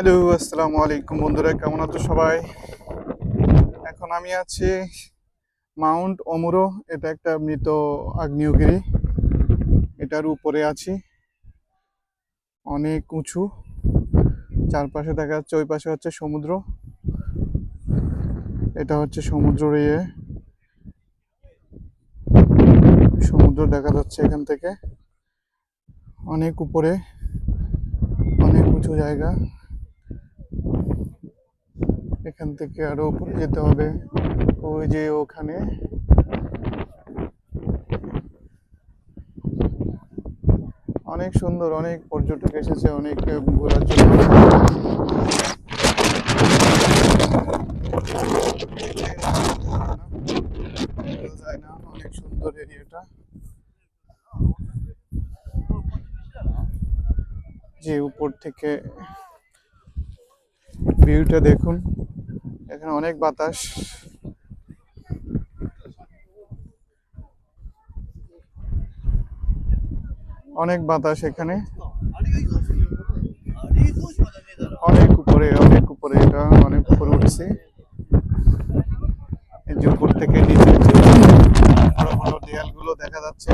Hello, আসসালামু আলাইকুম বন্ধুরা, কেমন আছো সবাই? এখন আমি আছি মাউন্ট অমুরো এটা একটা মৃত আগ্নেয়গিরি। এটার উপরে আছি। অনেক উঁচু। চারপাশে দেখা যাচ্ছে, ওই পাশে হচ্ছে সমুদ্র। এটা হচ্ছে সমুদ্রের ইয়ে। সমুদ্র দেখা যাচ্ছে এখান থেকে। অনেক উপরে, অনেক উঁচু জায়গা। এখান থেকে আরও উপরে যেতে হবে। ওই যে ওখানে। অনেক সুন্দর, অনেক পর্যটক এসেছে, অনেক ঘোরার জন্য। অনেক সুন্দর যে উপর থেকে ভিউটা দেখুন। এখানে অনেক বাতাস। অনেক বাতাস এখানে। অনেক উপরে অনেক উপরে এটা, অনেক উপরে উঠছে। এই যে উপর থেকে নিচে বড় বড় দেয়ালগুলো দেখা যাচ্ছে।